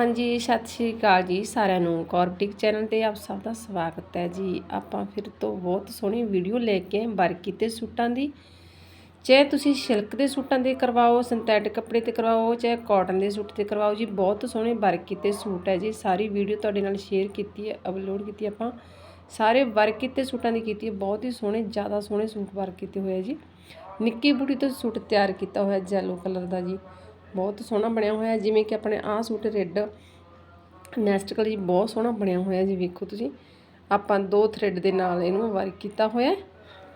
ਹਾਂਜੀ, ਸਤਿ ਸ਼੍ਰੀ ਅਕਾਲ ਜੀ ਸਾਰਿਆਂ ਨੂੰ। ਕੌਰਬਟਿਕ ਚੈਨਲ ਤੇ ਆਪ ਸਭ ਦਾ ਸਵਾਗਤ ਹੈ ਜੀ। ਆਪਾਂ ਫਿਰ ਤੋਂ ਬਹੁਤ ਸੋਹਣੀ ਵੀਡੀਓ ਲੈ ਕੇ ਆਏ ਵਰਕ ਕੀਤੇ ਸੂਟਾਂ ਦੀ। ਚਾਹੇ ਤੁਸੀਂ ਸਿਲਕ ਦੇ ਸੂਟਾਂ ਤੇ ਕਰਵਾਓ, ਸਿੰਥੈਟਿਕ ਕੱਪੜੇ ਤੇ ਕਰਵਾਓ, ਚਾਹੇ ਕਾਟਨ ਦੇ ਸੂਟ ਤੇ ਕਰਵਾਓ ਜੀ, ਬਹੁਤ ਸੋਹਣੇ ਵਰਕ ਕੀਤੇ ਸੂਟ ਹੈ ਜੀ। ਸਾਰੀ ਵੀਡੀਓ ਤੁਹਾਡੇ ਨਾਲ ਸ਼ੇਅਰ ਕੀਤੀ ਹੈ ਅਪਲੋਡ ਕੀਤੀ ਆਪਾਂ। ਸਾਰੇ ਵਰਕ ਕੀਤੇ ਸੂਟਾਂ ਦੀ ਕੀਤੀ ਹੈ, ਬਹੁਤ ਹੀ ਸੋਹਣੇ, ਜ਼ਿਆਦਾ ਸੋਹਣੇ ਸੂਟ ਵਰਕ ਕੀਤੇ ਹੋਏ ਆ ਜੀ। ਨਿੱਕੀ ਬੂਟੀ ਤੋਂ ਸੂਟ ਤਿਆਰ ਕੀਤਾ ਹੋਇਆ ਜੈਲੋ ਕਲਰ ਦਾ ਜੀ। ਬਹੁਤ ਸੋਹਣਾ ਬਣਿਆ ਹੋਇਆ, ਜਿਵੇਂ ਕਿ ਆਪਣੇ ਆਹ ਸੂਟ ਰੈੱਡ ਨੈਸਟ ਕਲਰ ਜੀ ਬਹੁਤ ਸੋਹਣਾ ਬਣਿਆ ਹੋਇਆ ਜੀ, ਵੇਖੋ ਤੁਸੀਂ। ਆਪਾਂ ਦੋ ਥ੍ਰੈਡ ਦੇ ਨਾਲ ਇਹਨੂੰ ਵਰਕ ਕੀਤਾ ਹੋਇਆ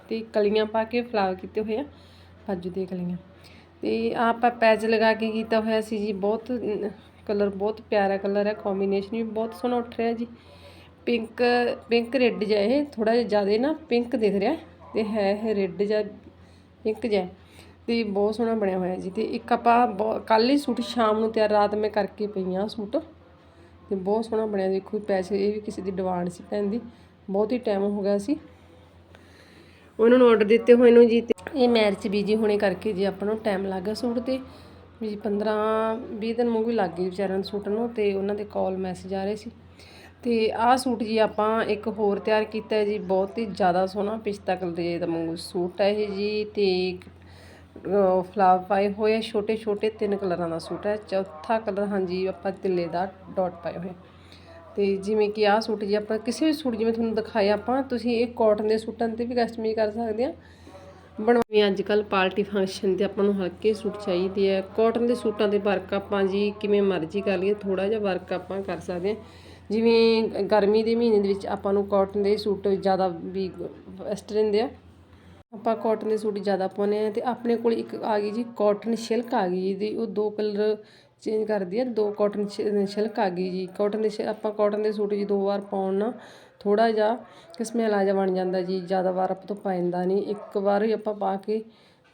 ਤੇ ਕਲੀਆਂ ਪਾ ਕੇ ਫਲਾਵਰ ਕੀਤੇ ਹੋਏ ਆ। ਬਾਜੂ ਦੀਆਂ ਕਲੀਆਂ। ਤੇ ਆਹ ਆਪਾਂ ਪੈਚ ਲਗਾ ਕੇ ਕੀਤਾ ਹੋਇਆ ਸੀ ਜੀ, ਬਹੁਤ ਕਲਰ ਬਹੁਤ ਪਿਆਰਾ ਕਲਰ ਹੈ ਕੰਬੀਨੇਸ਼ਨ ਵੀ ਬਹੁਤ ਸੋਹਣਾ ਉੱਠ ਰਿਹਾ ਜੀ। ਪਿੰਕ ਪਿੰਕ ਰੈੱਡ ਜਿਹਾ ਇਹ ਥੋੜਾ ਜਿਹਾ ਜ਼ਿਆਦਾ ਨਾ ਪਿੰਕ ਦਿਖ ਰਿਹਾ ਤੇ ਹੈ ਇਹ ਰੈੱਡ ਜਿਹਾ ਪਿੰਕ ਜਿਹਾ। ਤੇ ਬਹੁਤ ਸੋਹਣਾ ਬਣਿਆ ਹੋਇਆ ਜੀ। ਤੇ ਇੱਕ ਆਪਾਂ ਕੱਲ ਹੀ ਸੂਟ ਸ਼ਾਮ ਨੂੰ ਤਿਆਰ, ਰਾਤ ਮੈਂ ਕਰਕੇ ਪਈ ਆ ਸੂਟ। ਤੇ ਬਹੁਤ ਸੋਹਣਾ ਬਣਿਆ, ਦੇਖੋ ਪੈਸੇ, ਇਹ ਵੀ ਕਿਸੇ ਦੀ ਡਿਮਾਂਡ ਸੀ ਭੈਣ ਦੀ। ਬਹੁਤ ਹੀ ਟਾਈਮ ਹੋ ਗਿਆ ਸੀ। ਉਹਨਾਂ ਨੂੰ ਆਰਡਰ ਦਿੱਤੇ ਹੋਏ ਨੂੰ ਜੀ ਤੇ ਇਹ ਮੈਰਿਜ ਬੀਜੀ ਹੋਣੇ ਕਰਕੇ ਜੀ ਆਪਾਂ ਨੂੰ ਟਾਈਮ ਲੱਗ ਗਿਆ ਸੂਟ ਤੇ। ਵੀ 15 20 ਦਿਨ ਮੂੰਹ ਵੀ ਲੱਗ ਗਈ ਵਿਚਾਰਿਆਂ ਨੂੰ ਸੂਟ ਨੂੰ ਤੇ ਉਹਨਾਂ ਦੇ ਕਾਲ ਮੈਸੇਜ ਆ ਰਹੇ ਸੀ। ਤੇ ਆਹ ਸੂਟ ਜੀ ਆਪਾਂ ਇੱਕ ਹੋਰ ਤਿਆਰ ਕੀਤਾ ਹੈ ਜੀ, ਬਹੁਤ ਹੀ ਜ਼ਿਆਦਾ ਸੋਹਣਾ ਪਿਸਤਾ ਕਲਰ ਦੇ ਦਾ ਵਾਂਗੂ ਸੂਟ ਹੈ ਇਹ ਜੀ ਤੇ ਫਲਾਵ ਪਾਏ ਹੋਏ ਆ, ਛੋਟੇ ਛੋਟੇ ਤਿੰਨ ਕਲਰਾਂ ਦਾ ਸੂਟ ਹੈ। ਚੌਥਾ ਕਲਰ ਹਾਂਜੀ, ਆਪਾਂ ਤਿੱਲੇ ਦਾ ਡਾਟ ਪਾਏ ਹੋਏ ਤੇ ਜਿਵੇਂ ਕਿ ਆਹ ਸੂਟ ਜੀ, ਆਪਾਂ ਕਿਸੇ ਵੀ ਸੂਟ ਜਿਵੇਂ ਤੁਹਾਨੂੰ ਦਿਖਾਇਆ ਆਪਾਂ, ਤੁਸੀਂ ਇਹ ਕਾਟਨ ਦੇ ਸੂਟਾਂ ਤੇ ਵੀ ਕਸਟਮਾਈਜ਼ ਕਰ ਸਕਦੇ ਆ। ਬਣਾਵੇਂ ਅੱਜ ਕੱਲ ਪਾਰਟੀ ਫੰਕਸ਼ਨ ਤੇ ਆਪਾਂ ਨੂੰ ਹਲਕੇ ਸੂਟ ਚਾਹੀਦੇ ਆ। ਕਾਟਨ ਦੇ ਸੂਟਾਂ ਦੇ ਵਰਕ ਆਪਾਂ ਜੀ ਕਿਵੇਂ ਮਰਜ਼ੀ ਕਰ ਲਈਏ ਥੋੜਾ ਜਿਹਾ ਵਰਕ ਆਪਾਂ ਕਰ ਸਕਦੇ ਆ। ਜਿਵੇਂ ਗਰਮੀ ਦੇ ਮਹੀਨੇ ਦੇ ਵਿੱਚ ਆਪਾਂ ਨੂੰ ਕਾਟਨ ਦੇ ਸੂਟ ਜ਼ਿਆਦਾ ਵੀ ਬੈਸਟ ਰਹਿੰਦੇ ਆ। ਆਪਾਂ ਕਾਟਨ ਦੇ ਸੂਟ ਜ਼ਿਆਦਾ ਪਾਉਂਦੇ ਆ ਤੇ ਆਪਣੇ ਕੋਲ ਇੱਕ ਆ ਗਈ ਜੀ ਕਾਟਨ ਸਿਲਕ ਆ ਗਈ ਜੀ, ਉਹ ਦੋ ਕਲਰ ਚੇਂਜ ਕਰਦੀ ਹੈ ਦੋ ਕਾਟਨ ਸਿਲਕ ਆ ਗਈ ਜੀ। ਕਾਟਨ ਦੇ ਆਪਾਂ ਕਾਟਨ ਦੇ ਸੂਟ ਜੀ ਦੋ ਵਾਰ ਪਾਉਣ ਨਾਲ ਥੋੜਾ ਜਿਹਾ ਸਮੈਲ ਜਿਹਾ ਬਣ ਜਾਂਦਾ ਜੀ, ਜ਼ਿਆਦਾ ਵਾਰ ਆਪਾਂ ਤੋਂ ਪਾ ਜਾਂਦਾ ਨਹੀਂ। ਇੱਕ ਵਾਰ ਹੀ ਆਪਾਂ ਪਾ ਕੇ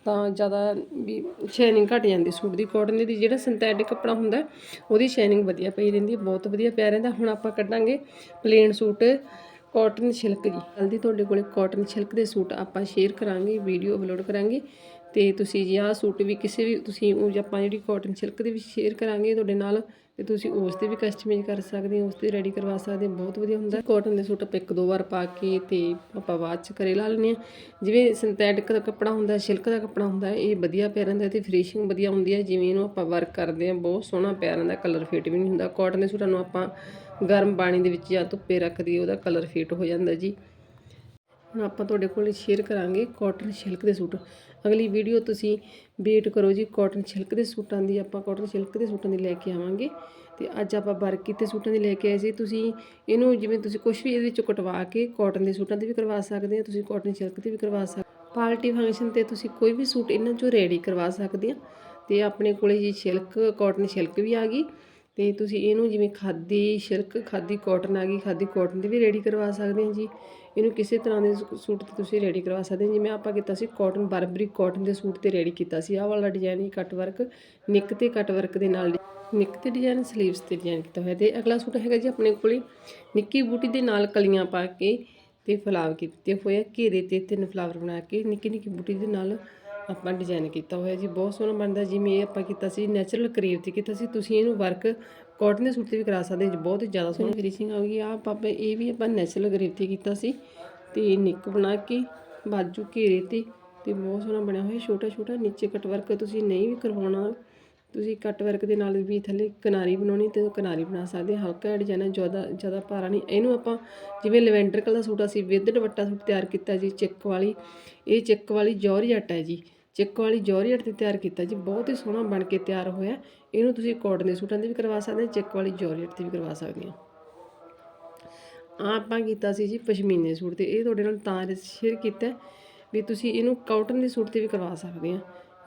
ਤਾਂ ਜ਼ਿਆਦਾ ਵੀ ਸ਼ਾਈਨਿੰਗ ਘਟ ਜਾਂਦੀ ਸੂਟ ਦੀ। ਕਾਟਨ ਦੀ ਜਿਹੜਾ ਸਿੰਥੈਟਿਕ ਕੱਪੜਾ ਹੁੰਦਾ, ਉਹਦੀ ਸ਼ਾਈਨਿੰਗ ਵਧੀਆ ਪਈ ਰਹਿੰਦੀ ਬਹੁਤ ਵਧੀਆ ਪਿਆ ਰਹਿੰਦਾ। ਹੁਣ ਆਪਾਂ ਕੱਢਾਂਗੇ ਪਲੇਨ ਸੂਟ। ਕਾਟਨ ਸਿਲਕ ਜੀ। ਜਲਦੀ ਤੁਹਾਡੇ ਕੋਲੇ ਕਾਟਨ ਸਿਲਕ ਦੇ ਸੂਟ ਆਪਾਂ ਸ਼ੇਅਰ ਕਰਾਂਗੇ ਵੀਡੀਓ ਅਪਲੋਡ ਕਰਾਂਗੇ। ਤੇ ਤੁਸੀਂ ਜੀ ਆਹ ਸੂਟ ਵੀ ਕਿਸੇ ਵੀ, ਤੁਸੀਂ ਉਹ ਆਪਾਂ ਜਿਹੜੀ ਕਾਟਨ ਸਿਲਕ ਦੇ ਵੀ ਸ਼ੇਅਰ ਕਰਾਂਗੇ ਤੁਹਾਡੇ ਨਾਲ, ਤੇ ਤੁਸੀਂ ਉਸ ਤੇ ਵੀ ਕਸਟਮਾਈਜ਼ ਕਰ ਸਕਦੇ ਹੋ, ਉਸ ਤੇ ਰੈਡੀ ਕਰਵਾ ਸਕਦੇ ਹੋ, ਬਹੁਤ ਵਧੀਆ ਹੁੰਦਾ। ਕਾਟਨ ਦੇ ਸੂਟ ਆਪਾਂ ਇੱਕ ਦੋ ਵਾਰ ਪਾ ਕੇ ਤੇ ਆਪਾਂ ਬਾਅਦ ਚ ਕਰੇ ਲਾ ਲੈਂਦੇ ਆ ਜਿਵੇਂ ਸਿੰਥੈਟਿਕ ਦਾ ਕੱਪੜਾ ਹੁੰਦਾ ਸਿਲਕ ਦਾ ਕੱਪੜਾ ਹੁੰਦਾ, ਇਹ ਵਧੀਆ ਪਿਆ ਰਹਿੰਦਾ ਤੇ ਫਿਨਿਸ਼ਿੰਗ ਵਧੀਆ ਹੁੰਦੀ ਹੈ। ਜਿਵੇਂ ਇਹਨੂੰ ਆਪਾਂ ਵਰਕ ਕਰਦੇ ਆ ਬਹੁਤ ਸੋਹਣਾ ਪਿਆ ਰਹਿੰਦਾ ਕਲਰ ਫੇਟ ਵੀ ਨਹੀਂ ਹੁੰਦਾ। ਕਾਟਨ ਦੇ ਸੂਟਾਂ ਨੂੰ ਆਪਾਂ ਗਰਮ ਪਾਣੀ ਦੇ ਵਿੱਚ ਜਾਂ ਧੁੱਪੇ ਰੱਖ ਦਈਏ, ਉਹਦਾ ਕਲਰ ਫੇਟ ਹੋ ਜਾਂਦਾ ਜੀ। ਹੁਣ ਆਪਾਂ ਤੁਹਾਡੇ ਕੋਲ ਸ਼ੇਅਰ ਕਰਾਂਗੇ ਕਾਟਨ ਸਿਲਕ ਦੇ ਸੂਟ। ਅਗਲੀ ਵੀਡੀਓ ਤੁਸੀਂ ਵੇਟ ਕਰੋ ਜੀ ਕਾਟਨ ਸਿਲਕ ਦੇ ਸੂਟਾਂ ਦੀ, ਆਪਾਂ ਕਾਟਨ ਸਿਲਕ ਦੇ ਸੂਟਾਂ ਦੀ ਲੈ ਕੇ ਆਵਾਂਗੇ। ਤੇ ਅੱਜ ਆਪਾਂ ਵਰਕ ਕੀਤੇ ਸੂਟਾਂ ਦੀ ਲੈ ਕੇ ਆਏ ਸੀ। ਤੁਸੀਂ ਇਹਨੂੰ ਜਿਵੇਂ ਤੁਸੀਂ ਕੁਝ ਵੀ ਇਹਦੇ ਵਿੱਚੋਂ ਕਟਵਾ ਕੇ ਕਾਟਨ ਦੇ ਸੂਟਾਂ ਦੇ ਵੀ ਕਰਵਾ ਸਕਦੇ ਆ, ਤੁਸੀਂ ਕਾਟਨ ਸਿਲਕ ਦੇ ਵੀ ਕਰਵਾ ਸਕਦੇ ਪਾਰਟੀ ਫੰਕਸ਼ਨ ਤੇ ਤੁਸੀਂ ਕੋਈ ਵੀ ਸੂਟ ਇਹਨਾਂ ਚੋਂ ਰੈਡੀ ਕਰਵਾ ਸਕਦੇ ਆ। ਤੇ ਆਪਣੇ ਕੋਲੇ ਜੀ ਸਿਲਕ ਕਾਟਨ ਸਿਲਕ ਵੀ ਆ ਗਈ। ਤੇ ਤੁਸੀਂ ਇਹਨੂੰ ਜਿਵੇਂ ਖਾਦੀ ਸਿਲਕ, ਖਾਦੀ ਕਾਟਨ ਆ ਗਈ, ਖਾਦੀ ਕਾਟਨ ਦੀ ਵੀ ਰੈਡੀ ਕਰਵਾ ਸਕਦੇ ਆ ਜੀ। ਇਹਨੂੰ ਕਿਸੇ ਤਰ੍ਹਾਂ ਦੇ ਸੂਟ ਤੇ ਤੁਸੀਂ ਰੈਡੀ ਕਰਵਾ ਸਕਦੇ ਹੋ। ਜਿਵੇਂ ਆਪਾਂ ਕੀਤਾ ਸੀ ਕਾਟਨ ਬਰਬਰੀ ਕਾਟਨ ਦੇ ਸੂਟ ਤੇ ਰੈਡੀ ਕੀਤਾ ਸੀ। ਆਹ ਵਾਲਾ ਡਿਜ਼ਾਈਨ ਹੀ ਕੱਟ ਵਰਕ ਨਿੱਕ ਤੇ ਕੱਟ ਵਰਕ ਦੇ ਨਾਲ ਨਿੱਕ ਤੇ ਡਿਜ਼ਾਈਨ ਸਲੀਵਸ ਤੇ ਡਿਜ਼ਾਈਨ ਕੀਤਾ ਹੋਇਆ। ਤੇ ਅਗਲਾ ਸੂਟ ਹੈਗਾ ਜੀ ਆਪਣੇ ਕੋਲੇ ਨਿੱਕੀ ਬੂਟੀ ਦੇ ਨਾਲ ਕਲੀਆਂ ਪਾ ਕੇ ਤੇ ਫਲਾਵਰ ਕੀਤੇ ਹੋਏ ਘੇਰੇ ਤੇ ਤਿੰਨ ਫਲਾਵਰ ਬਣਾ ਕੇ ਨਿੱਕੀ ਨਿੱਕੀ ਬੂਟੀ ਦੇ ਨਾਲ ਆਪਾਂ ਡਿਜ਼ਾਈਨ ਕੀਤਾ ਹੋਇਆ ਜੀ, ਬਹੁਤ ਸੋਹਣਾ ਬਣਦਾ ਜਿਵੇਂ ਇਹ ਆਪਾਂ ਕੀਤਾ ਸੀ ਨੈਚੁਰਲ ਕਰੇਵ ਤੇ ਕੀਤਾ ਸੀ, ਤੁਸੀਂ ਇਹਨੂੰ ਵਰਕ ਕਾਟਨ ਦੇ ਸੂਟ ਤੇ ਵੀ ਕਰਾ ਸਕਦੇ ਜੀ, ਬਹੁਤ ਜ਼ਿਆਦਾ ਸੋਹਣੀ ਫਿਨਿਸ਼ਿੰਗ ਆ ਗਈ ਆ ਆਪਾਂ ਇਹ ਵੀ ਆਪਾਂ ਨੈਚੁਰਲ ਕਰੇਵ ਤੇ ਕੀਤਾ ਸੀ ਤੇ ਨਿੱਕ ਬਣਾ ਕੇ, ਬਾਜੂ ਘੇਰੇ ਤੇ ਤੇ ਬਹੁਤ ਸੋਹਣਾ ਬਣਿਆ ਹੋਇਆ, ਛੋਟਾ ਛੋਟਾ, ਨੀਚੇ ਕਟ ਵਰਕ ਤੁਸੀਂ ਨਹੀਂ ਵੀ ਕਰਵਾਉਣਾ, ਤੁਸੀਂ ਕੱਟ ਵਰਕ ਦੇ ਨਾਲ ਵੀ ਥੱਲੇ ਕਿਨਾਰੀ ਬਣਾਉਣੀ ਤੇ ਕਿਨਾਰੀ ਬਣਾ ਸਕਦੇ ਹਲਕਾ ਡਿਜ਼ਾਈਨ ਜ਼ਿਆਦਾ ਜ਼ਿਆਦਾ ਭਾਰਾ ਨਹੀਂ, ਇਹਨੂੰ ਆਪਾਂ ਜਿਵੇਂ ਲਵੈਂਡਰ ਕਲਰ ਦਾ ਸੂਟ ਅਸੀਂ ਵਿਦ ਦੁਪੱਟਾ ਸੂਟ ਤਿਆਰ ਕੀਤਾ ਜੀ, ਚੈੱਕ ਵਾਲੀ, ਇਹ ਚੈੱਕ ਵਾਲੀ ਜੌਰਜਟ ਹੈ ਜੀ ਚਿੱਕ ਵਾਲੀ ਜੌਰਜਟ ਤੇ ਤਿਆਰ ਕੀਤਾ ਜੀ। ਬਹੁਤ ਹੀ ਸੋਹਣਾ ਬਣ ਕੇ ਤਿਆਰ ਹੋਇਆ। ਇਹਨੂੰ ਤੁਸੀਂ ਕੋਟਨ ਦੇ ਸੂਟਾਂ ਤੇ ਵੀ ਕਰਵਾ ਸਕਦੇ ਚਿੱਕ ਵਾਲੀ ਜੌਰਜਟ ਤੇ ਵੀ ਕਰਵਾ ਸਕਦੇ ਹੋ। ਆ ਆਪਾਂ ਕੀਤਾ ਸੀ ਜੀ ਪਸ਼ਮੀਨੇ ਸੂਟ ਤੇ। ਇਹ ਤੁਹਾਡੇ ਨਾਲ ਤਾਂ ਸ਼ੇਅਰ ਕੀਤਾ ਵੀ ਤੁਸੀਂ ਇਹਨੂੰ ਕਾਟਨ ਦੇ ਸੂਟ ਤੇ ਵੀ ਕਰਵਾ ਸਕਦੇ ਆ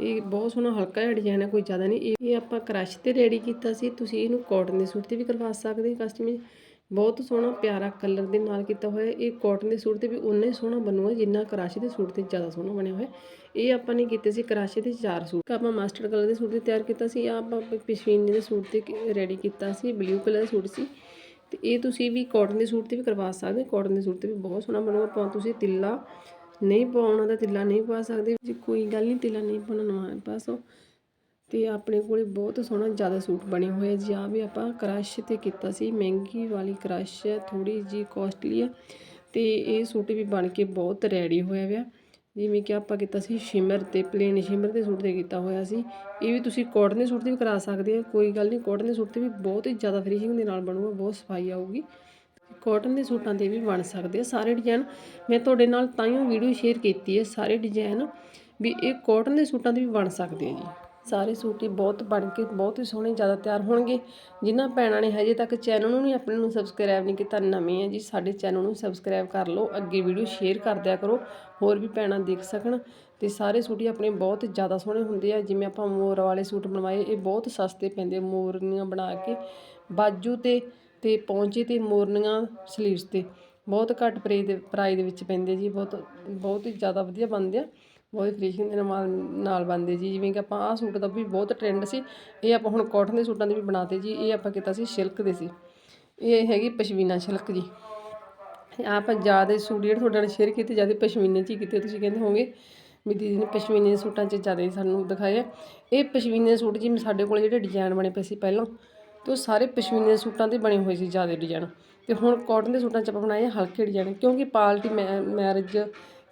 ਇਹ ਬਹੁਤ ਸੋਹਣਾ ਹਲਕਾ ਜਿਹਾ ਡਿਜ਼ਾਈਨ ਹੈ, ਕੋਈ ਜ਼ਿਆਦਾ ਨਹੀਂ। ਇਹ ਆਪਾਂ ਕ੍ਰਸ਼ ਤੇ ਰੈਡੀ ਕੀਤਾ ਸੀ। ਤੁਸੀਂ ਇਹਨੂੰ ਕਾਟਨ ਦੇ ਸੂਟ ਤੇ ਵੀ ਕਰਵਾ ਸਕਦੇ ਕਸਟਮਾਈਜ਼ ਬਹੁਤ ਸੋਹਣਾ, ਪਿਆਰਾ ਕਲਰ ਦੇ ਨਾਲ ਕੀਤਾ ਹੋਇਆ ਇਹ ਕਾਟਨ ਦੇ ਸੂਟ ਤੇ ਵੀ ਉਨਾ ਹੀ ਸੋਹਣਾ ਬਣੂਗਾ, ਜਿੰਨਾ ਕਰਾਸ਼ੀ ਦੇ ਸੂਟ ਤੇ ਜ਼ਿਆਦਾ ਸੋਹਣਾ ਬਣਿਆ ਹੋਇਆ ਇਹ ਆਪਾਂ ਨੇ ਕੀਤੇ ਸੀ ਕਰਾਸ਼ੀ ਦੇ ਚਾਰ ਸੂਟ। ਆਪਾਂ ਮਾਸਟਰ ਕਲਰ ਦੇ ਸੂਟ ਤੇ ਤਿਆਰ ਕੀਤਾ ਸੀ। ਆ ਆਪਾਂ ਪਸ਼ਮੀਨੇ ਦੇ ਸੂਟ ਤੇ ਰੈਡੀ ਕੀਤਾ ਸੀ। ਬਲੂ ਕਲਰ ਸੂਟ ਸੀ। ਤੇ ਇਹ ਤੁਸੀਂ ਵੀ ਕਾਟਨ ਦੇ ਸੂਟ ਤੇ ਵੀ ਕਰਵਾ ਸਕਦੇ ਕਾਟਨ ਦੇ ਸੂਟ ਤੇ ਵੀ ਬਹੁਤ ਸੋਹਣਾ ਬਣੂਗਾ। ਆਪਾਂ ਤੁਸੀਂ ਤਿੱਲਾ ਨਹੀਂ ਪਾਉਣਾ ਤਾਂ ਤਿੱਲਾ ਨਹੀਂ ਪਾ ਸਕਦੇ। ਜੀ ਕੋਈ ਗੱਲ ਨਹੀਂ, ਤਿੱਲਾ ਨਹੀਂ ਪਾਉਣਾ, ਨਾ ਪਾਸੋ ਅਤੇ ਆਪਣੇ ਕੋਲ ਬਹੁਤ ਸੋਹਣਾ ਜ਼ਿਆਦਾ ਸੂਟ ਬਣੇ ਹੋਏ ਆ। ਜੀ ਆ ਵੀ ਆਪਾਂ ਕ੍ਰਸ਼ ਤੇ ਕੀਤਾ ਸੀ। ਮਹਿੰਗੀ ਵਾਲੀ ਕ੍ਰਸ਼ ਹੈ ਥੋੜ੍ਹੀ ਜਿਹੀ ਕੋਸਟਲੀ ਆ ਅਤੇ ਇਹ ਸੂਟ ਵੀ ਬਣ ਕੇ ਬਹੁਤ ਰੈਡੀ ਹੋਇਆ ਵਿਆ ਜਿਵੇਂ ਕਿ ਆਪਾਂ ਕੀਤਾ ਸੀ ਸ਼ਿਮਰ ਤੇ ਪਲੇਨ ਸ਼ਿਮਰ ਦੇ ਸੂਟ ਤੇ ਕੀਤਾ ਹੋਇਆ ਸੀ। ਇਹ ਵੀ ਤੁਸੀਂ ਕਾਟਨ ਦੇ ਸੂਟ ਤੇ ਵੀ ਕਰਾ ਸਕਦੇ ਆ। ਕੋਈ ਗੱਲ ਨਹੀਂ ਕਾਟਨ ਦੇ ਸੂਟ ਤੇ ਵੀ ਬਹੁਤ ਹੀ ਜ਼ਿਆਦਾ ਫਿਨਿਸ਼ਿੰਗ ਦੇ ਨਾਲ ਬਣੂਗਾ, ਬਹੁਤ ਸਫ਼ਾਈ ਆਊਗੀ। ਕਾਟਨ ਦੇ ਸੂਟਾਂ ਤੇ ਵੀ ਬਣ ਸਕਦੇ ਆ ਸਾਰੇ ਡਿਜ਼ਾਈਨ ਮੈਂ ਤੁਹਾਡੇ ਨਾਲ ਤਾਂ ਵੀਡੀਓ ਸ਼ੇਅਰ ਕੀਤੀ ਹੈ ਸਾਰੇ ਡਿਜ਼ਾਈਨ ਵੀ ਇਹ ਕਾਟਨ ਦੇ ਸੂਟਾਂ ਤੇ ਵੀ ਬਣ ਸਕਦੇ ਆ ਜੀ। ਸਾਰੇ ਸੂਟ ਹੀ ਬਹੁਤ ਬਣ ਕੇ, ਬਹੁਤ ਹੀ ਸੋਹਣੇ, ਜ਼ਿਆਦਾ ਤਿਆਰ ਹੋਣਗੇ। ਜਿਨ੍ਹਾਂ ਭੈਣਾਂ ਨੇ ਹਜੇ ਤੱਕ ਚੈਨਲ ਨੂੰ ਨਹੀਂ, ਆਪਣੇ ਨੂੰ ਸਬਸਕ੍ਰਾਈਬ ਨਹੀਂ ਕੀਤਾ, ਨਵੇਂ ਹੈ ਜੀ, ਸਾਡੇ ਚੈਨਲ ਨੂੰ ਸਬਸਕ੍ਰਾਈਬ ਕਰ ਲਓ, ਅੱਗੇ ਵੀਡੀਓ ਸ਼ੇਅਰ ਕਰ ਦਿਆ ਕਰੋ, ਹੋਰ ਵੀ ਭੈਣਾਂ ਦੇਖ ਸਕਣ। ਤੇ ਸਾਰੇ ਸੂਟ ਹੀ ਆਪਣੇ ਬਹੁਤ ਜ਼ਿਆਦਾ ਸੋਹਣੇ ਹੁੰਦੇ ਆ, ਜਿਵੇਂ ਆਪਾਂ ਮੋਰ ਵਾਲੇ ਸੂਟ ਬਣਵਾਏ, ਇਹ ਬਹੁਤ ਸਸਤੇ ਪੈਂਦੇ ਮੋਰਨੀਆਂ ਬਣਾ ਕੇ, ਬਾਜੂ ਤੇ ਤੇ ਪੌਂਚੇ ਤੇ, ਮੋਰਨੀਆਂ ਸਲੀਵਸ ਤੇ। ਬਹੁਤ ਘੱਟ ਪ੍ਰਾਈਸ ਦੇ ਪ੍ਰਾਈਸ ਦੇ ਵਿੱਚ ਪੈਂਦੇ ਜੀ, ਬਹੁਤ ਬਹੁਤ ਹੀ ਜ਼ਿਆਦਾ ਵਧੀਆ ਬਣਦੇ ਆ। ਬਹੁਤ ਫਿਨਿਸ਼ਿੰਗ ਦੇ ਨਾਲ ਨਾਲ ਬਣਦੇ ਜੀ। ਜਿਵੇਂ ਕਿ ਆਪਾਂ ਆਹ ਸੂਟ ਦਾ ਵੀ ਬਹੁਤ ਟ੍ਰੈਂਡ ਸੀ। ਇਹ ਆਪਾਂ ਹੁਣ ਕਾਟਨ ਦੇ ਸੂਟਾਂ ਦੇ ਵੀ ਬਣਾਤੇ ਜੀ। ਇਹ ਆਪਾਂ ਕੀਤਾ ਸੀ ਸਿਲਕ ਦੇ ਸੀ। ਇਹ ਹੈਗੀ ਪਸ਼ਮੀਨਾ ਸਿਲਕ ਜੀ। ਆਪਾਂ ਜ਼ਿਆਦਾ ਸੂਟ ਜਿਹੜੇ ਤੁਹਾਡੇ ਨਾਲ ਸ਼ੇਅਰ ਕੀਤੇ, ਜ਼ਿਆਦਾ ਪਸ਼ਮੀਨੇ 'ਚ ਹੀ ਕੀਤੇ ਤੁਸੀਂ ਕਹਿੰਦੇ ਹੋਗੇ ਵੀ ਦੀਦੀ ਨੇ ਪਸ਼ਮੀਨੇ ਦੇ ਸੂਟਾਂ 'ਚ ਜ਼ਿਆਦਾ ਸਾਨੂੰ ਦਿਖਾਏ ਆ। ਇਹ ਪਸ਼ਮੀਨੇ ਦੇ ਸੂਟ ਜਿਵੇਂ ਸਾਡੇ ਕੋਲ ਜਿਹੜੇ ਡਿਜ਼ਾਈਨ ਬਣੇ ਪਏ ਸੀ ਪਹਿਲਾਂ, ਤੇ ਉਹ ਸਾਰੇ ਪਸ਼ਮੀਨੇ ਦੇ ਸੂਟਾਂ ਦੇ ਬਣੇ ਹੋਏ ਸੀ ਜ਼ਿਆਦਾ ਡਿਜ਼ਾਈਨ ਤੇ ਹੁਣ ਕਾਟਨ ਦੇ ਸੂਟਾਂ 'ਚ ਆਪਾਂ ਬਣਾਏ ਆ ਹਲਕੇ ਡਿਜ਼ਾਈਨ ਕਿਉਂਕਿ ਪਾਰਟੀ ਮੈਰਿਜ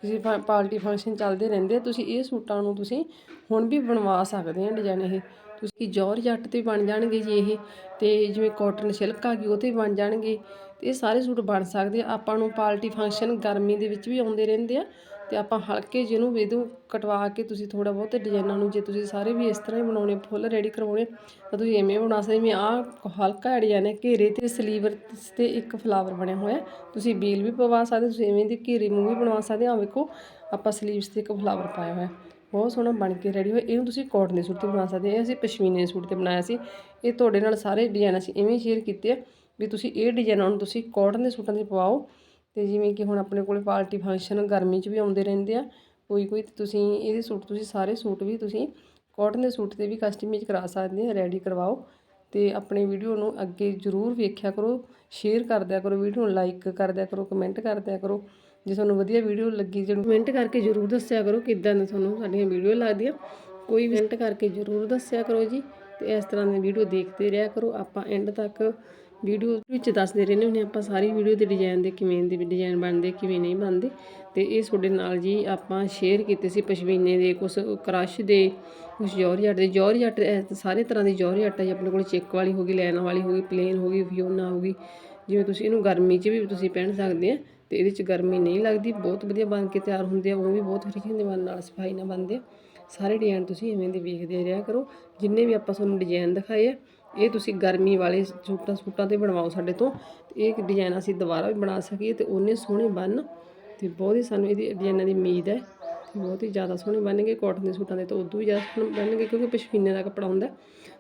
ਤੁਸੀਂ ਪਾ- ਪਾਰਟੀ ਫੰਕਸ਼ਨ ਚੱਲਦੇ ਰਹਿੰਦੇ ਤੁਸੀਂ ਇਹ ਸੂਟਾਂ ਨੂੰ ਤੁਸੀਂ ਹੁਣ ਵੀ ਬਣਵਾ ਸਕਦੇ ਆ ਡਿਜ਼ਾਈਨ ਇਹ। ਤੁਸੀਂ ਜੌਰ ਜੱਟ ਤੇ ਬਣ ਜਾਣਗੇ ਜੀ ਇਹ, ਤੇ ਜਿਵੇਂ ਕਾਟਨ ਸਿਲਕ ਆ ਗਈ, ਉਹ ਤੇ ਵੀ ਬਣ ਜਾਣਗੇ। ਤੇ ਇਹ ਸਾਰੇ ਸੂਟ ਬਣ ਸਕਦੇ ਆ। ਆਪਾਂ ਨੂੰ ਪਾਰਟੀ ਫੰਕਸ਼ਨ ਗਰਮੀ ਦੇ ਵਿੱਚ ਵੀ ਆਉਂਦੇ ਰਹਿੰਦੇ ਆ। ਅਤੇ ਆਪਾਂ ਹਲਕੇ ਜਿਹਨੂੰ ਇਹਨੂੰ ਕਟਵਾ ਕੇ ਤੁਸੀਂ ਥੋੜ੍ਹਾ ਬਹੁਤ ਡਿਜ਼ਾਇਨਾਂ ਨੂੰ, ਜੇ ਤੁਸੀਂ ਸਾਰੇ ਵੀ ਇਸ ਤਰ੍ਹਾਂ ਹੀ ਬਣਾਉਣੇ, ਫੁੱਲ ਰੈਡੀ ਕਰਵਾਉਣੇ, ਤਾਂ ਤੁਸੀਂ ਐਵੇਂ ਬਣਾ ਸਕਦੇ ਜਿਵੇਂ ਆਹ ਹਲਕਾ ਡਿਜ਼ਾਇਨ ਹੈ, ਘੇਰੇ ਤੇ ਸਲੀਵਰ ਤੇ ਇੱਕ ਫਲਾਵਰ ਬਣਿਆ ਹੋਇਆ ਤੁਸੀਂ ਬੀਲ ਵੀ ਪਵਾ ਸਕਦੇ ਤੁਸੀਂ ਐਵੇਂ ਦੀ ਘੇਰੇ ਨੂੰ ਵੀ ਬਣਵਾ ਸਕਦੇ ਆ ਵੇਖੋ, ਆਪਾਂ ਸਲੀਵਸ ਤੇ ਇੱਕ ਫਲਾਵਰ ਪਾਇਆ ਹੋਇਆ ਬਹੁਤ ਸੋਹਣਾ ਬਣ ਕੇ ਰੈਡੀ ਹੋਇਆ। ਇਹਨੂੰ ਤੁਸੀਂ ਕਾਟਨ ਦੇ ਸੂਟ ਤੇ ਬਣਾ ਸਕਦੇ ਆ ਇਹ ਅਸੀਂ ਪਸ਼ਮੀਨੇ ਦੇ ਸੂਟ ਤੇ ਬਣਾਇਆ ਸੀ। ਇਹ ਤੁਹਾਡੇ ਨਾਲ ਸਾਰੇ ਡਿਜ਼ਾਈਨ ਅਸੀਂ ਇਵੇਂ ਸ਼ੇਅਰ ਕੀਤੇ ਆ ਵੀ ਤੁਸੀਂ ਇਹ ਡਿਜ਼ਾਈਨਾਂ ਨੂੰ ਤੁਸੀਂ ਕਾਟਨ ਦੇ ਸੂਟਾਂ ਤੇ ਪਵਾਓ। ਅਤੇ ਜਿਵੇਂ ਕਿ ਹੁਣ ਆਪਣੇ ਕੋਲ ਪਾਰਟੀ ਫੰਕਸ਼ਨ ਗਰਮੀ 'ਚ ਵੀ ਆਉਂਦੇ ਰਹਿੰਦੇ ਆ, ਕੋਈ ਕੋਈ ਤੁਸੀਂ ਇਹਦੇ ਸੂਟ, ਤੁਸੀਂ ਸਾਰੇ ਸੂਟ ਵੀ ਤੁਸੀਂ ਕਾਟਨ ਦੇ ਸੂਟ ਤੇ ਵੀ ਕਸਟਮਾਈਜ਼ ਕਰਾ ਸਕਦੇ ਆ ਰੈਡੀ ਕਰਵਾਓ ਅਤੇ ਆਪਣੇ ਵੀਡੀਓ ਨੂੰ ਅੱਗੇ ਜ਼ਰੂਰ ਵੇਖਿਆ ਕਰੋ ਸ਼ੇਅਰ ਕਰਦਿਆ ਕਰੋ ਵੀਡੀਓ ਨੂੰ ਲਾਈਕ ਕਰਦਿਆ ਕਰੋ ਕਮੈਂਟ ਕਰਦਿਆ ਕਰੋ, ਜੇ ਤੁਹਾਨੂੰ ਵਧੀਆ ਵੀਡੀਓ ਲੱਗੀ ਜਰੂਰ ਕਮੈਂਟ ਕਰਕੇ ਜ਼ਰੂਰ ਦੱਸਿਆ ਕਰੋ ਕਿੱਦਾਂ ਦੀ ਤੁਹਾਨੂੰ ਸਾਡੀਆਂ ਵੀਡੀਓ ਲੱਗਦੀਆਂ, ਕੋਈ ਵੀ ਕਮੈਂਟ ਕਰਕੇ ਜ਼ਰੂਰ ਦੱਸਿਆ ਕਰੋ ਜੀ ਤੇ ਇਸ ਤਰ੍ਹਾਂ ਦੀ ਵੀਡੀਓ ਦੇਖਦੇ ਰਿਹਾ ਕਰੋ, ਆਪਾਂ ਐਂਡ ਤੱਕ ਵੀਡੀਓ ਵਿੱਚ ਦੱਸਦੇ ਰਹਿੰਦੇ ਹੁੰਦੇ ਆਪਾਂ ਸਾਰੀ ਵੀਡੀਓ ਦੇ ਡਿਜ਼ਾਈਨ ਦੇ ਕਿਵੇਂ ਦੇ ਡਿਜ਼ਾਈਨ ਬਣਦੇ, ਕਿਵੇਂ ਨਹੀਂ ਬਣਦੇ। ਤੇ ਇਹ ਤੁਹਾਡੇ ਨਾਲ ਜੀ ਆਪਾਂ ਸ਼ੇਅਰ ਕੀਤੇ ਸੀ ਪਸ਼ਮੀਨੇ ਦੇ ਕੁਝ ਕ੍ਰਸ਼ ਦੇ ਕੁਝ ਜੌਰਜੱਟ ਦੇ। ਜੌਰਜੱਟ ਇਹ ਸਾਰੇ ਤਰ੍ਹਾਂ ਦੀ ਜੌਰਜੱਟ ਹੈ ਜੀ, ਆਪਣੇ ਕੋਲ ਚੈੱਕ ਵਾਲੀ ਹੋ ਗਈ ਲੈਨ ਵਾਲੀ ਹੋ ਗਈ ਪਲੇਨ ਹੋ ਗਈ ਫਿਓਨਾ ਹੋ ਗਈ। ਜਿਵੇਂ ਤੁਸੀਂ ਇਹਨੂੰ ਗਰਮੀ 'ਚ ਵੀ ਤੁਸੀਂ ਪਹਿਨ ਸਕਦੇ ਆ ਤੇ ਇਹਦੇ 'ਚ ਗਰਮੀ ਨਹੀਂ ਲੱਗਦੀ, ਬਹੁਤ ਵਧੀਆ ਬਣ ਕੇ ਤਿਆਰ ਹੁੰਦੇ ਆ ਉਹ ਵੀ ਬਹੁਤ ਫਿਨਿਸ਼ਿੰਗ ਦੇ ਨਾਲ ਸਫ਼ਾਈ ਨਾਲ ਬਣਦੇ ਆ। ਸਾਰੇ ਡਿਜ਼ਾਈਨ ਤੁਸੀਂ ਐਵੇਂ ਦੇ ਵੇਖਦੇ ਰਿਹਾ ਕਰੋ। ਜਿੰਨੇ ਵੀ ਆਪਾਂ ਤੁਹਾਨੂੰ ਡਿਜ਼ਾਈਨ ਦਿਖਾਏ ਆ ਇਹ ਤੁਸੀਂ ਗਰਮੀ ਵਾਲੇ ਸੂਟਾਂ ਸੂਟਾਂ ਤੇ ਬਣਵਾਓ ਸਾਡੇ ਤੋਂ। ਤੇ ਇਹ ਡਿਜ਼ਾਈਨ ਅਸੀਂ ਦੁਬਾਰਾ ਵੀ ਬਣਾ ਸਕੀਏ ਤੇ ਉਹਨੇ ਸੋਹਣੇ ਬਣ ਤੇ ਬਹੁਤ ਹੀ ਸਾਨੂੰ ਇਹਦੀ ਡਿਜ਼ਾਈਨਾਂ ਦੀ ਉਮੀਦ ਹੈ। ਬਹੁਤ ਹੀ ਜ਼ਿਆਦਾ ਸੋਹਣੇ ਬਣਨਗੇ। ਕਾਟਨ ਦੇ ਸੂਟਾਂ ਦੇ ਤਾਂ ਉਦੋਂ ਵੀ ਜ਼ਿਆਦਾ ਸੋਹਣੇ ਬਣਨਗੇ ਕਿਉਂਕਿ ਪਸ਼ਮੀਨੇ ਦਾ ਕੱਪੜਾ ਹੁੰਦਾ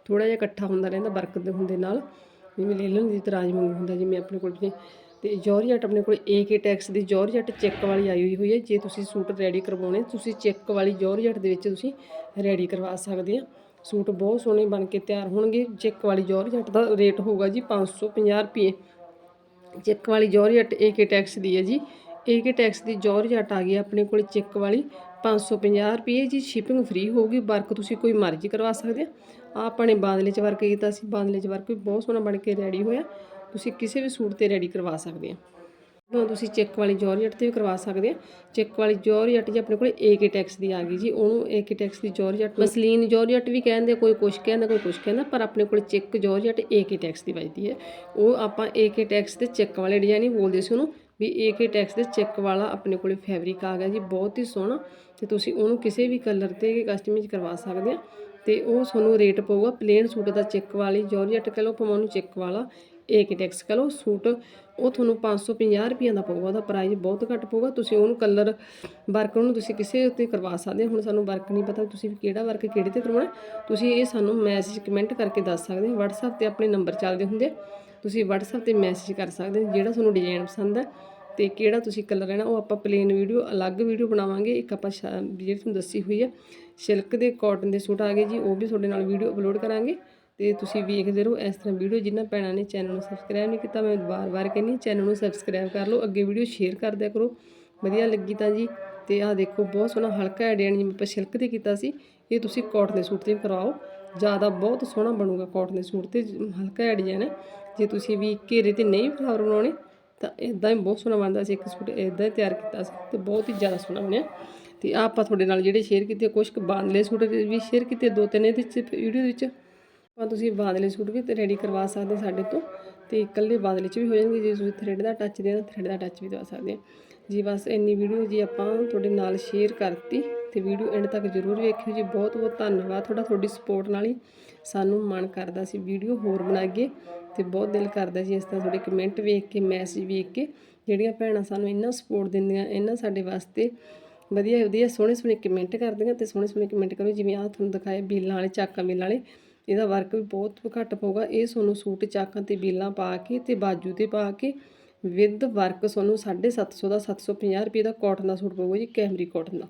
ਥੋੜਾ ਜਿਹਾ ਇਕੱਠਾ ਹੁੰਦਾ ਰਹਿੰਦਾ ਬਰਕਤ ਦੇ ਹੁੰਦੇ ਨਾਲ। ਜਿਵੇਂ ਲੈ ਦੀ ਤਰਾਜ ਵਾਂਗੂ ਹੁੰਦਾ ਜਿਵੇਂ ਆਪਣੇ ਕੋਲ ਜਿਵੇਂ ਤੇ ਜੌਰਜਟ ਆਪਣੇ ਕੋਲ ਏਕੇ ਟੈਕਸ ਦੀ ਜੌਰਜਟ ਚੈੱਕ ਵਾਲੀ ਆਈ ਹੋਈ ਹੋਈ ਹੈ। ਜੇ ਤੁਸੀਂ ਸੂਟ ਰੈਡੀ ਕਰਵਾਉਣੇ, ਤੁਸੀਂ ਚੈੱਕ ਵਾਲੀ ਜੌਰਜਟ ਦੇ ਵਿੱਚ ਤੁਸੀਂ ਰੈਡੀ ਕਰਵਾ ਸਕਦੇ ਆ। ਸੂਟ ਬਹੁਤ ਸੋਹਣੇ ਬਣ ਕੇ ਤਿਆਰ ਹੋਣਗੇ। ਚੈੱਕ ਵਾਲੀ ਜੌਰਜਟ ਦਾ ਰੇਟ ਹੋਊਗਾ ਜੀ 550 ਰੁਪਏ। ਚੈੱਕ ਵਾਲੀ ਜੌਰਜਟ ਏਕੇ ਟੈਕਸ ਦੀ ਹੈ ਜੀ। ਏਕੇ ਟੈਕਸ ਦੀ ਜੌਰਜਟ ਆ ਗਈ ਆਪਣੇ ਕੋਲ ਚੈੱਕ ਵਾਲੀ 550 ਰੁਪਏ ਜੀ। ਸ਼ਿਪਿੰਗ ਫ੍ਰੀ ਹੋਊਗੀ। ਵਰਕ ਤੁਸੀਂ ਕੋਈ ਮਰਜ਼ੀ ਕਰਵਾ ਸਕਦੇ ਆ ਆਪਾਂ ਨੇ ਬਾਂਦਲੇ 'ਚ ਵਰਕ ਕੀਤਾ ਸੀ। ਬਾਂਦਲੇ 'ਚ ਵਰਕ ਵੀ ਬਹੁਤ ਸੋਹਣਾ ਬਣ ਕੇ ਰੈਡੀ ਹੋਇਆ। ਤੁਸੀਂ ਕਿਸੇ ਵੀ ਸੂਟ ਤੇ ਰੈਡੀ ਕਰਵਾ ਸਕਦੇ ਆ ਤਾਂ ਤੁਸੀਂ ਚੈੱਕ ਵਾਲੀ ਜੌਰਜਟ ਤੇ ਵੀ ਕਰਵਾ ਸਕਦੇ ਆ। ਚੈੱਕ ਵਾਲੀ ਜੌਰਜਟ ਜੀ ਆਪਣੇ ਕੋਲ ਏਕੇ ਟੈਕਸ ਦੀ ਆ ਗਈ ਜੀ। ਉਹਨੂੰ ਏਕੇ ਟੈਕਸ ਦੀ ਜੌਰਜਟ ਮਸਲੀਨ ਜੌਰਜਟ ਵੀ ਕਹਿੰਦੇ ਕੋਈ ਕੁਛ ਕਹਿੰਦਾ, ਕੋਈ ਕੁਛ ਕਹਿੰਦਾ, ਪਰ ਆਪਣੇ ਕੋਲ ਚੈੱਕ ਜੌਰਜਟ ਏਕੇ ਟੈਕਸ ਦੀ ਵੱਜਦੀ ਹੈ। ਉਹ ਆਪਾਂ ਏਕੇ ਟੈਕਸ ਤੇ ਚੈੱਕ ਵਾਲੇ ਡਿਜ਼ਾਈਨ ਹੀ ਬੋਲਦੇ ਸੀ ਉਹਨੂੰ ਵੀ ਏਕੇ ਟੈਕਸ ਦੇ ਚੈੱਕ ਵਾਲਾ ਆਪਣੇ ਕੋਲੇ ਫੈਬਰਿਕ ਆ ਗਿਆ ਜੀ, ਬਹੁਤ ਹੀ ਸੋਹਣਾ। ਤੇ ਤੁਸੀਂ ਉਹਨੂੰ ਕਿਸੇ ਵੀ ਕਲਰ ਤੇ ਕਸਟਮਾਈਜ਼ ਕਰਵਾ ਸਕਦੇ ਆ। ਤੇ ਉਹ ਤੁਹਾਨੂੰ ਰੇਟ ਪਊਗਾ ਪਲੇਨ ਸੂਟ ਦਾ ਚੈੱਕ ਵਾਲੀ ਜੌਰਜਟ ਕਹ ਲਓ ਭਾਵੇਂ ਉਹਨੂੰ ਚੈੱਕ ਵਾਲਾ ਏਕੇ ਟੈਕਸ ਕਹ ਲਓ, ਸੂਟ, ਉਹ ਤੁਹਾਨੂੰ 550 ਰੁਪਈਆ ਦਾ ਪਊਗਾ, ਉਹਦਾ ਪ੍ਰਾਈਸ ਬਹੁਤ ਘੱਟ ਪਊਗਾ। ਤੁਸੀਂ ਉਹਨੂੰ ਕਲਰ ਵਰਕ ਉਹਨੂੰ ਤੁਸੀਂ ਕਿਸੇ ਉੱਤੇ ਕਰਵਾ ਸਕਦੇ ਹੋ। ਹੁਣ ਸਾਨੂੰ ਵਰਕ ਨਹੀਂ ਪਤਾ ਤੁਸੀਂ ਕਿਹੜਾ ਵਰਕ ਕਿਹੜੇ ਤੇ ਕਰਵਾਉਣਾ। ਤੁਸੀਂ ਇਹ ਸਾਨੂੰ ਮੈਸੇਜ ਕਮੈਂਟ ਕਰਕੇ ਦੱਸ ਸਕਦੇ ਹੋ। WhatsApp ਤੇ ਆਪਣੇ ਨੰਬਰ ਚੱਲਦੇ ਹੁੰਦੇ ਤੁਸੀਂ WhatsApp ਤੇ ਮੈਸੇਜ ਕਰ ਸਕਦੇ ਹੋ ਜਿਹੜਾ ਤੁਹਾਨੂੰ ਡਿਜ਼ਾਈਨ ਪਸੰਦ ਹੈ ਤੇ ਕਿਹੜਾ ਤੁਸੀਂ ਕਲਰ ਲੈਣਾ, ਉਹ ਆਪਾਂ ਪਲੇਨ ਵੀਡੀਓ ਅਲੱਗ ਵੀਡੀਓ ਬਣਾਵਾਂਗੇ। ਇੱਕ ਆਪਾਂ ਸ਼ਾ- ਜਿਹੜੀ ਤੁਹਾਨੂੰ ਦੱਸੀ ਹੋਈ ਹੈ ਸਿਲਕ ਦੇ ਕਾਟਨ ਦੇ ਸੂਟ ਆ ਗਏ ਜੀ, ਉਹ ਵੀ ਤੁਹਾਡੇ ਨਾਲ ਵੀਡੀਓ ਅਪਲੋਡ ਕਰਾਂਗੇ। ਤੇ ਤੁਸੀਂ ਵੇਖਦੇ ਰਹੋ ਇਸ ਤਰ੍ਹਾਂ ਵੀਡੀਓ, ਜਿਨ੍ਹਾਂ ਭੈਣਾਂ ਨੇ ਚੈਨਲ ਨੂੰ ਸਬਸਕ੍ਰਾਈਬ ਨਹੀਂ ਕੀਤਾ, ਮੈਂ ਵਾਰ-ਵਾਰ ਕਹਿੰਨੀ ਚੈਨਲ ਨੂੰ ਸਬਸਕ੍ਰਾਈਬ ਕਰ ਲਓ, ਅੱਗੇ ਵੀਡੀਓ ਸ਼ੇਅਰ ਕਰ ਦਿਆ ਕਰੋ। ਵਧੀਆ ਲੱਗੀ ਤਾਂ ਜੀ। ਤੇ ਆਹ ਦੇਖੋ, ਬਹੁਤ ਸੋਹਣਾ ਹਲਕਾ ਡਿਜ਼ਾਈਨ ਜਿਵੇਂ ਆਪਾਂ ਸਿਲਕ ਤੇ ਕੀਤਾ ਸੀ, ਇਹ ਤੁਸੀਂ ਕਾਟਨ ਦੇ ਸੂਟ ਤੇ ਵੀ ਕਰਵਾਓ ਜ਼ਿਆਦਾ ਬਹੁਤ ਸੋਹਣਾ ਬਣੂਗਾ ਕਾਟਨ ਦੇ ਸੂਟ ਤੇ, ਹਲਕਾ ਜਿਹਾ ਡਿਜ਼ਾਈਨ ਹੈ ਜੇ ਤੁਸੀਂ ਵੀ ਘੇਰੇ ਤੇ ਨਹੀਂ ਫਲਾਵਰ ਬਣਾਉਣੇ, ਤਾਂ ਇਦਾਂ ਹੀ ਬਹੁਤ ਸੋਹਣਾ ਬਣਦਾ ਸੀ, ਇੱਕ ਸੂਟ ਇਦਾਂ ਹੀ ਤਿਆਰ ਕੀਤਾ ਸੀ ਤੇ ਬਹੁਤ ਹੀ ਜ਼ਿਆਦਾ ਸੋਹਣਾ ਬਣਿਆ। ਤੇ ਆਹ ਆਪਾਂ ਤੁਹਾਡੇ ਨਾਲ ਜਿਹੜੇ ਸ਼ੇਅਰ ਕੀਤੇ ਕੁਝ ਕੁ ਬਾਂਦਲੇ ਸੂਟ ਵੀ ਸ਼ੇਅਰ ਕੀਤੇ, ਦੋ ਤਿੰਨ ਇਹਦੇ ਵਿੱਚ ਵੀਡੀਓ ਵਿੱਚ। ਆਪਾਂ ਤੁਸੀਂ ਬਾਦਲੇ ਸੂਟ ਵੀ ਰੈਡੀ ਕਰਵਾ ਸਕਦੇ ਸਾਡੇ ਤੋਂ ਤੇ ਇਕੱਲੇ ਬਾਦਲੇ ਚ ਵੀ ਹੋ ਜਾਣਗੇ, ਜੇ ਤੁਸੀਂ ਥਰੈਡ ਦਾ ਟੱਚ ਦੇਣਾ ਥਰੈਡ ਦਾ ਟੱਚ ਵੀ ਦਵਾ ਸਕਦੇ ਆ। ਜੀ ਬਸ ਇੰਨੀ ਵੀਡੀਓ ਜੀ ਆਪਾਂ ਤੁਹਾਡੇ ਨਾਲ ਸ਼ੇਅਰ ਕਰਤੀ ਤੇ ਵੀਡੀਓ ਐਂਡ ਤੱਕ ਜ਼ਰੂਰ ਵੇਖਿਓ ਜੀ। ਬਹੁਤ ਬਹੁਤ ਧੰਨਵਾਦ ਤੁਹਾਡਾ, ਤੁਹਾਡੀ ਸਪੋਰਟ ਨਾਲ ਹੀ ਸਾਨੂੰ ਮਨ ਕਰਦਾ ਸੀ ਵੀਡੀਓ ਹੋਰ ਬਣਾਈਏ ਤੇ ਬਹੁਤ ਦਿਲ ਕਰਦਾ ਜੀ ਇਸ ਤਰ੍ਹਾਂ ਤੁਹਾਡੇ ਕਮੈਂਟ ਵੇਖ ਕੇ ਮੈਸੇਜ ਵੇਖ ਕੇ, ਜਿਹੜੀਆਂ ਭੈਣਾਂ ਸਾਨੂੰ ਇੰਨਾ ਸਪੋਰਟ ਦਿੰਦੀਆਂ ਇਹਨਾਂ ਸਾਡੇ ਵਾਸਤੇ ਵਧੀਆ ਵਧੀਆ ਸੋਹਣੇ ਸੋਹਣੇ ਕਮੈਂਟ ਕਰਦੀਆਂ ਤੇ ਸੋਹਣੇ ਸੋਹਣੇ ਕਮੈਂਟ ਕਰੋ, ਜਿਵੇਂ ਆਹ ਤੁਹਾਨੂੰ ਦਿਖਾਏ ਬੀਲਾਂ ਵਾਲੇ, ਚਾਕਾਂ ਬੀਲਾਂ ਵਾਲੇ। ਇਹਦਾ ਵਰਕ ਵੀ ਬਹੁਤ ਘੱਟ ਪਊਗਾ। ਇਹ ਤੁਹਾਨੂੰ ਸੂਟ ਚਾਕਾਂ ਤੇ ਬੀਲਾਂ ਪਾ ਕੇ ਤੇ ਬਾਜੂ ਤੇ ਪਾ ਕੇ ਵਿਦ ਵਰਕ ਤੁਹਾਨੂੰ 750 ਦਾ 750 ਰੁਪਏ ਦਾ ਕਾਟਨ ਦਾ ਸੂਟ ਪਊਗਾ ਜੀ, ਕੈਮਰੀ ਕਾਟਨ ਦਾ।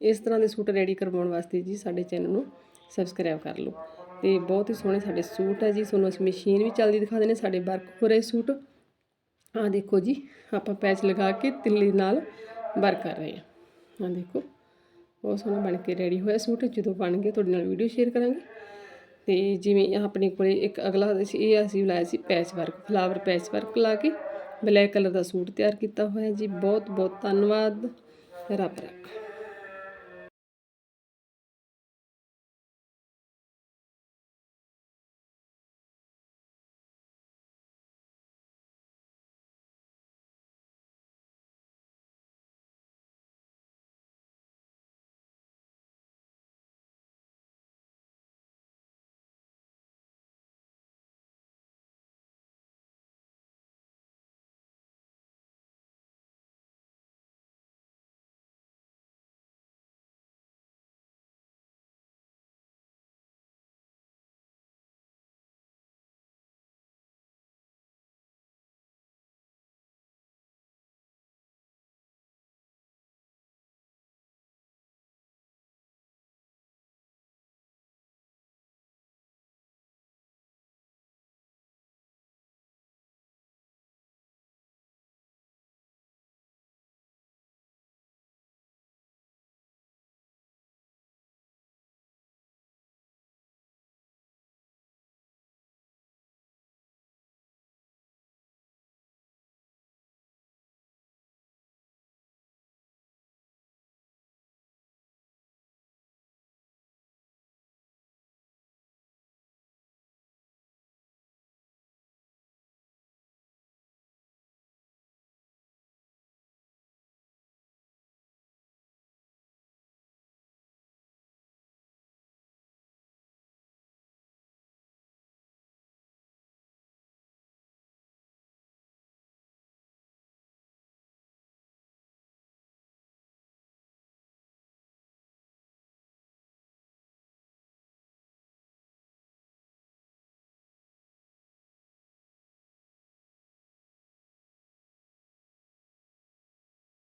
ਇਸ ਤਰ੍ਹਾਂ ਦੇ ਸੂਟ ਰੈਡੀ ਕਰਵਾਉਣ ਵਾਸਤੇ ਜੀ ਸਾਡੇ ਚੈਨਲ ਨੂੰ ਸਬਸਕ੍ਰਾਈਬ ਕਰ ਲਓ। ਤੇ ਬਹੁਤ ਹੀ ਸੋਹਣੇ ਸਾਡੇ ਸੂਟ ਹੈ ਜੀ, ਤੁਹਾਨੂੰ ਅਸੀਂ ਮਸ਼ੀਨ ਵੀ ਚੱਲਦੀ ਦਿਖਾਉਂਦੇ ਨੇ ਸਾਡੇ ਵਰਕ ਹੋ ਰਹੇ ਸੂਟ। ਆਹ ਦੇਖੋ ਜੀ, ਆਪਾਂ ਪੈਚ ਲਗਾ ਕੇ ਤਿੱਲੀ ਨਾਲ ਵਰਕ ਕਰ ਰਹੇ ਹਾਂ। ਆਹ ਦੇਖੋ, ਬਹੁਤ ਸੋਹਣਾ ਬਣ ਕੇ ਰੈਡੀ ਹੋਇਆ ਸੂਟ, ਜਦੋਂ ਬਣ ਗਿਆ ਤੁਹਾਡੇ ਨਾਲ ਵੀਡੀਓ ਸ਼ੇਅਰ ਕਰਾਂਗੇ। ਤੇ ਜਿਵੇਂ ਆਪਣੇ ਕੋਲੇ ਇੱਕ ਅਗਲਾ ਸੀ, ਇਹ ਅਸੀਂ ਲਾਇਆ ਸੀ patch work flower patch work ਲਾ ਕੇ ਬਲੈਕ ਕਲਰ ਦਾ ਸੂਟ ਤਿਆਰ ਕੀਤਾ ਹੋਇਆ ਜੀ। ਬਹੁਤ ਬਹੁਤ ਧੰਨਵਾਦ। ਰੱਬ ਰੱਖਾ।